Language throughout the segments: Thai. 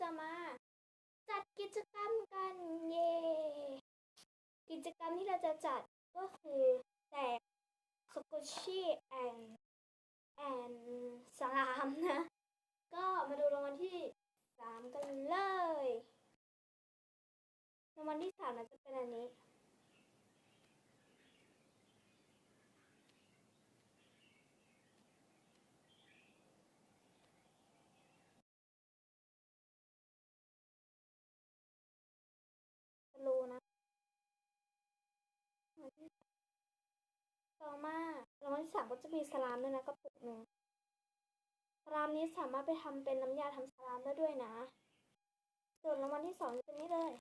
จะมา จัดกิจกรรมกันเย่กิจกรรมที่เราจะจัดก็คือแจกสกุชชี่แอนแอนสลามนะ ก็มาดูรางวัลที่สามกันเลยรางวัลที่สามนะจะเป็นอันนี้ รู้นะรางวัลที่สาม ต่อมารางวัลที่สามก็จะมีสลามด้วยนะกระปุกหนึ่งสลามนี้สามารถไปทำเป็นน้ำยาทำสลามได้ด้วยนะ ส่วนรางวัลที่สองจะเป็นนี่เลย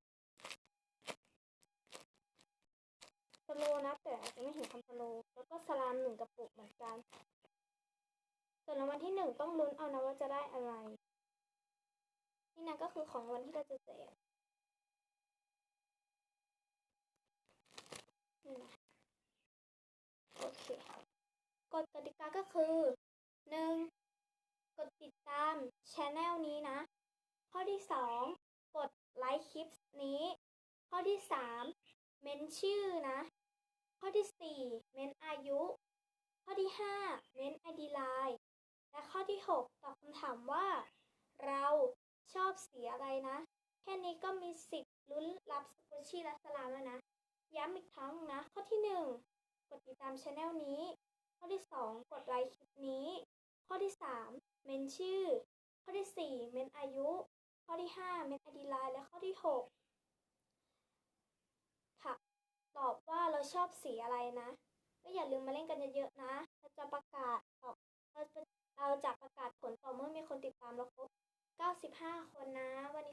สโลนะแต่อาจจะไม่เห็นคำสโลแล้วก็สลามหนึ่งกระปุกเหมือนกัน ส่วนรางวัลที่หนึ่งต้องลุ้นเอานะว่าจะได้อะไร นี่นะก็คือของวัลที่เราจะแจก นี่นะ โอเคกฎกติกาก็คือ 1. กดติดตามช anel นี้นะ ข้อที่ 2 กดไลค์คลิปนี้ ข้อที่ 3 เมนชื่อนะ ข้อที่ 4 เมนอายุ ข้อที่ 5 เมน ID Line และข้อที่ 6 ตอบคำถามว่า เราชอบสีอะไรนะ แค่นี้ก็มีสิทธิ์ลุ้นรับสกุชชี่และสลามแล้วนะ ย้ำอีกครั้งนะ ข้อที่ 1 ติดตามช anel นี้ ข้อที่ 2 กดไลค์คลิปนี้ ข้อที่ 3 เมนชื่อ ข้อที่ 4 เมนอายุ ข้อที่ 5 เมนอดีไลน์และข้อที่ 6 ค่ะ ตอบว่าเราชอบสีอะไรนะ ก็อย่าลืมมาเล่นกันเยอะๆนะ เราจะประกาศตอบเราจะประกาศผลต่อเมื่อมีคนติดตามเราครบ 95 คนนะ วันนี้